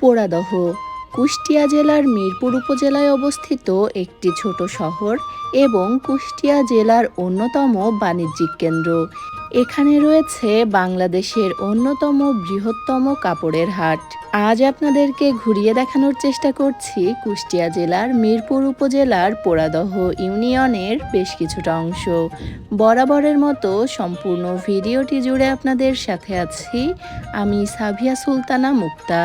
পোড়াদহ। কুষ্টিয়া জেলার মিরপুর উপজেলায় অবস্থিত একটি ছোট শহর এবং কুষ্টিয়া জেলার অন্যতম বাণিজ্যিক কেন্দ্র। এখানে রয়েছে বাংলাদেশের অন্যতম বৃহত্তম কাপড়ের হাট। আজ আপনাদেরকে ঘুরিয়ে দেখানোর চেষ্টা করছি কুষ্টিয়া জেলার মিরপুর উপজেলার পোড়াদহ ইউনিয়নের বেশ কিছুটা অংশ। বরাবরের মতো সম্পূর্ণ ভিডিওটি জুড়ে আপনাদের সাথে আছি। আমি সাভিয়া সুলতানা মুক্তা।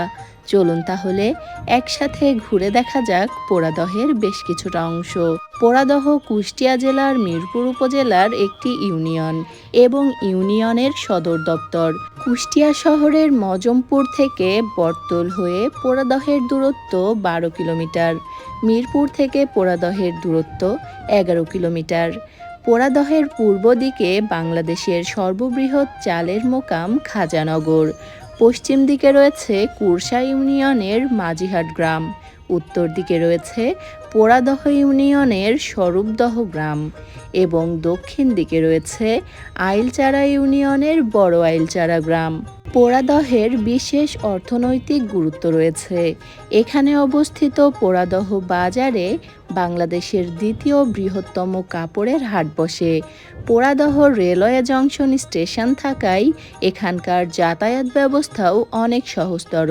চলুন তাহলে একসাথে ঘুরে দেখা যাক পোড়াদহের বেশ কিছুটা অংশ। পোড়াদহ কুষ্টিয়া জেলার মিরপুর উপজেলার একটি ইউনিয়ন এবং ইউনিয়নের সদর দপ্তর। কুষ্টিয়া শহরের মজমপুর থেকে বর্তল হয়ে পোড়াদহের দূরত্ব বারো কিলোমিটার। মিরপুর থেকে পোড়াদহের দূরত্ব এগারো কিলোমিটার। পোড়াদহের পূর্ব দিকে বাংলাদেশের সর্ববৃহৎ চালের মোকাম খাজানগর। পশ্চিম দিকে রয়েছে কুরসা ইউনিয়নের মাঝিহাট গ্রাম। উত্তর দিকে রয়েছে পোড়াদহ ইউনিয়নের স্বরূপদহ গ্রাম এবং দক্ষিণ দিকে রয়েছে আইলচারা ইউনিয়নের বড় আইলচারা গ্রাম। পোড়াদহের বিশেষ অর্থনৈতিক গুরুত্ব রয়েছে। এখানে অবস্থিত পোড়াদহ বাজারে বাংলাদেশের দ্বিতীয় বৃহত্তম কাপড়ের হাট বসে। পোড়াদহ রেলওয়ে জংশন স্টেশন থাকায় এখানকার যাতায়াত ব্যবস্থাও অনেক সহজতর,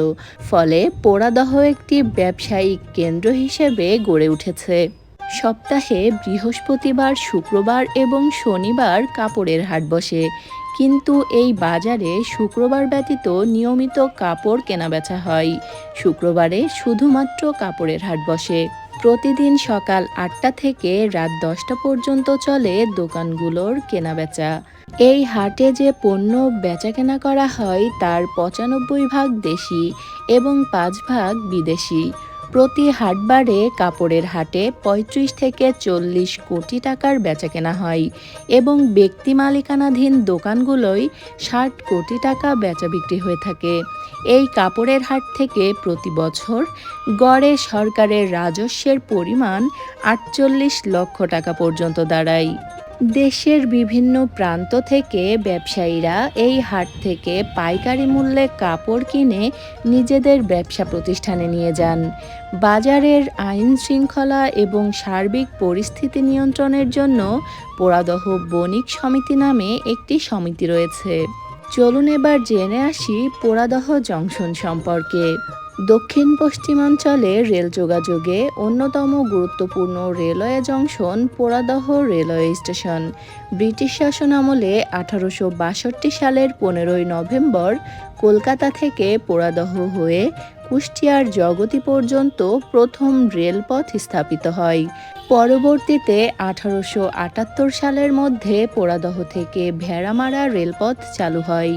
ফলে পোড়াদহ একটি ব্যবসায়িক কেন্দ্র হিসেবে গড়ে উঠেছে। সপ্তাহে বৃহস্পতিবার, শুক্রবার এবং শনিবার কাপড়ের হাট বসে। কিন্তু এই বাজারে শুক্রবার ব্যতীত নিয়মিত কাপড় কেনাবেচা হয়। শুক্রবারে শুধুমাত্র কাপড়ের হাট বসে। প্রতিদিন সকাল আটটা থেকে রাত দশটা পর্যন্ত চলে দোকানগুলোর কেনাবেচা। এই হাটে যে পণ্য বেচাকেনা করা হয় তার পঁচানব্বই ভাগ দেশি এবং পাঁচ ভাগ বিদেশি। প্রতি হাটবারে কাপড়ের হাটে ৩৫ থেকে চল্লিশ কোটি টাকার বেচাকেনা হয় এবং ব্যক্তি মালিকানাধীন দোকানগুলোই ষাট কোটি টাকা বেচা বিক্রি হয়ে থাকে। এই কাপড়ের হাট থেকে প্রতি বছর গড়ে সরকারের রাজস্বের পরিমাণ আটচল্লিশ লক্ষ টাকা পর্যন্ত দাঁড়ায়। দেশের বিভিন্ন প্রান্ত থেকে ব্যবসায়ীরা এই হাট থেকে পাইকারি মূল্যে কাপড় কিনে নিজেদের ব্যবসা প্রতিষ্ঠানে নিয়ে যান। বাজারের আইন শৃঙ্খলা এবং সার্বিক পরিস্থিতি নিয়ন্ত্রণের জন্য পোড়াদহ বণিক সমিতি নামে একটি সমিতি রয়েছে। চলুন এবার জেনে আসি পোড়াদহ জংশন সম্পর্কে। দক্ষিণ পশ্চিমাঞ্চলে রেল যোগাযোগে অন্যতম গুরুত্বপূর্ণ railway junction Poradah railway station. British শাসন আমলে আঠারোশো বাষট্টি সালের পনেরোই নভেম্বর কলকাতা থেকে পোড়াদহ হয়ে কুষ্টিয়ার জগতি পর্যন্ত প্রথম রেলপথ স্থাপিত হয়। পরবর্তীতে আঠারোশো আটাত্তর সালের মধ্যে পোড়াদহ থেকে ভেড়ামারা রেলপথ চালু হয়।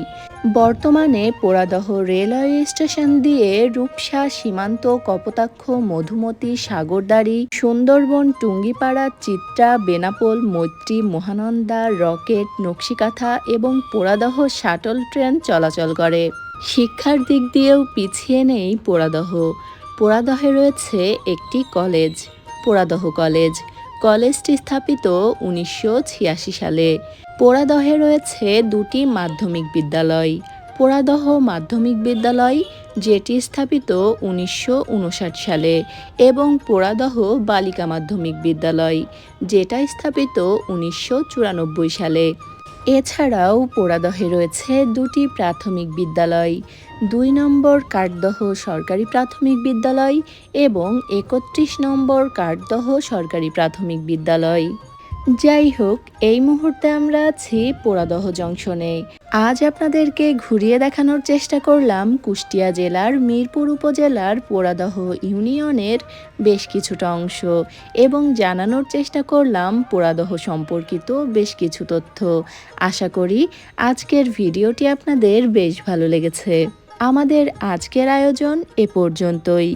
বর্তমানে পোড়াদহ রেলওয়ে স্টেশন দিয়ে রূপসা সীমান্ত কপোতাক্ষ, মধুমতি, সাগরদাড়ি, সুন্দরবন, টুঙ্গিপাড়া, চিত্রা, বেনাপোল, মৈত্রী, মহানন্দা, রকেট, নকশিকাথা এবং পোড়াদহ শাটল ট্রেন চলাচল করে। শিক্ষার দিক দিয়েও পিছিয়ে নেই পোড়াদহ। পোড়াদহে রয়েছে একটি কলেজ, পোড়াদহ কলেজ। কলেজটি স্থাপিত উনিশশো ছিয়াশি সালে। পোড়াদহে রয়েছে দুটি মাধ্যমিক বিদ্যালয়। পোড়াদহ মাধ্যমিক বিদ্যালয়, যেটি স্থাপিত উনিশশো উনষাট সালে, এবং পোড়াদহ বালিকা মাধ্যমিক বিদ্যালয়, যেটা স্থাপিত উনিশশো চুরানব্বই সালে। এছাড়াও পোড়াদহে রয়েছে দুটি প্রাথমিক বিদ্যালয়, দুই নম্বর কাঠদহ সরকারি প্রাথমিক বিদ্যালয় এবং একত্রিশ নম্বর কাঠদহ সরকারি প্রাথমিক বিদ্যালয়। যাই হোক, এই মুহূর্তে আমরা আছি পোড়াদহ জংশনে। আজ আপনাদেরকে ঘুরিয়ে দেখানোর চেষ্টা করলাম কুষ্টিয়া জেলার মিরপুর উপজেলার পোড়াদহ ইউনিয়নের বেশ কিছুটা অংশ এবং জানানোর চেষ্টা করলাম পোড়াদহ সম্পর্কিত বেশ কিছু তথ্য। আশা করি আজকের ভিডিওটি আপনাদের বেশ ভালো লেগেছে। আমাদের আজকের আয়োজন এ পর্যন্তই।